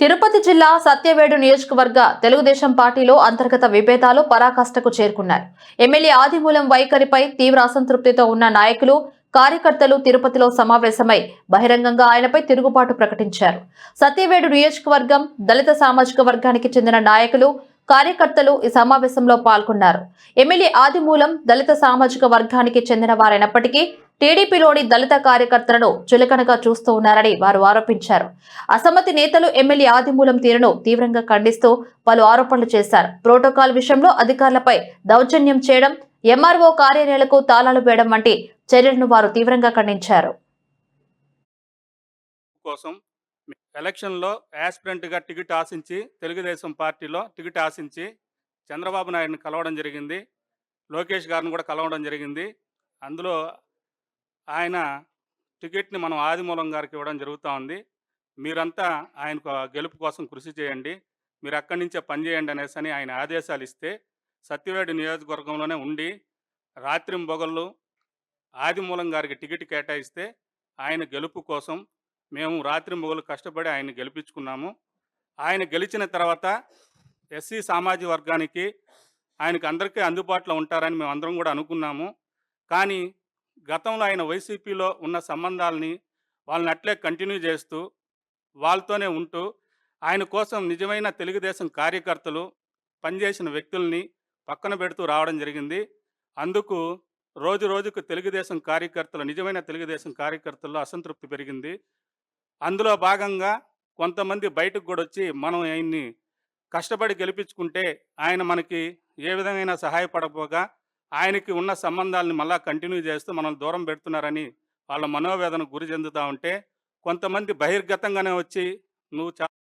తిరుపతి జిల్లా సత్యవేడు నియోజకవర్గ తెలుగుదేశం పార్టీలో అంతర్గత విభేదాలు పరాకాష్ఠకు చేరుకున్నాయి. ఎమ్మెల్యే ఆదిమూలం వైఖరిపై తీవ్ర అసంతృప్తితో ఉన్న నాయకులు కార్యకర్తలు తిరుపతిలో సమావేశమై బహిరంగంగా ఆయనపై తిరుగుబాటు ప్రకటించారు. సత్యవేడు నియోజకవర్గం దళిత సామాజిక వర్గానికి చెందిన నాయకులు కార్యకర్తలు ఈ సమావేశంలో పాల్గొన్నారు. ఎమ్మెల్యే ఆదిమూలం దళిత సామాజిక వర్గానికి చెందిన వారైనప్పటికీ టీడీపీలోని దళిత కార్యకర్తలను చులకనగా చూస్తూ ఉన్నారని వారు ఆరోపించారు. అసమ్మతి నేతలు ఎమ్మెల్యే ఆదిమూలం తీరును తీవ్రంగా ఖండిస్తూ పలు ఆరోపణలు చేశారు. ప్రోటోకాల్ విషయంలో అధికారులపై దౌర్జన్యం చేయడం ఎంఆర్ఓ కార్యాలయాలకు తాళాలు వేయడం వంటి చర్యలను వారు తీవ్రంగా ఖండించారు. కోసం ఎలక్షన్లో యాస్పిరెంట్గా టికెట్ ఆశించి తెలుగుదేశం పార్టీలో టికెట్ ఆశించి చంద్రబాబు నాయుడిని కలవడం జరిగింది. లోకేష్ గారిని కూడా కలవడం జరిగింది. అందులో ఆయన టికెట్ని మనం ఆదిమూలం గారికి ఇవ్వడం జరుగుతూ ఉంది. మీరంతా ఆయన గెలుపు కోసం కృషి చేయండి. మీరు అక్కడి నుంచే పనిచేయండి అనేసి అని ఆయన ఆదేశాలు ఇస్తే సత్యవేడు నియోజకవర్గంలోనే ఉండి రాత్రింబొగళ్ళు ఆదిమూలం గారికి టికెట్ కేటాయిస్తే ఆయన గెలుపు కోసం మేము రాత్రి మొగలు కష్టపడి ఆయన గెలిపించుకున్నాము. ఆయన గెలిచిన తర్వాత ఎస్సీ సామాజిక వర్గానికి ఆయనకు అందరికీ అందుబాటులో ఉంటారని మేము అందరం కూడా అనుకున్నాము. కానీ గతంలో ఆయన వైసీపీలో ఉన్న సంబంధాలని వాళ్ళని అట్లే కంటిన్యూ చేస్తూ వాళ్ళతోనే ఉంటూ ఆయన కోసం నిజమైన తెలుగుదేశం కార్యకర్తలు పనిచేసిన వ్యక్తుల్ని పక్కన పెడుతూ రావడం జరిగింది. అందుకు రోజు రోజుకు తెలుగుదేశం కార్యకర్తలు నిజమైన తెలుగుదేశం కార్యకర్తల్లో అసంతృప్తి పెరిగింది. అందులో భాగంగా కొంతమంది బయటకు కూడా వచ్చి మనం ఆయన్ని కష్టపడి గెలిపించుకుంటే ఆయన మనకి ఏ విధమైన సహాయపడకపోగా ఆయనకి ఉన్న సంబంధాలను మళ్ళా కంటిన్యూ చేస్తూ మనల్ని దూరం పెడుతున్నారని వాళ్ళ మనోవేదన గురి చెందుతూ ఉంటే కొంతమంది బహిర్గతంగానే వచ్చి నువ్వు చాలా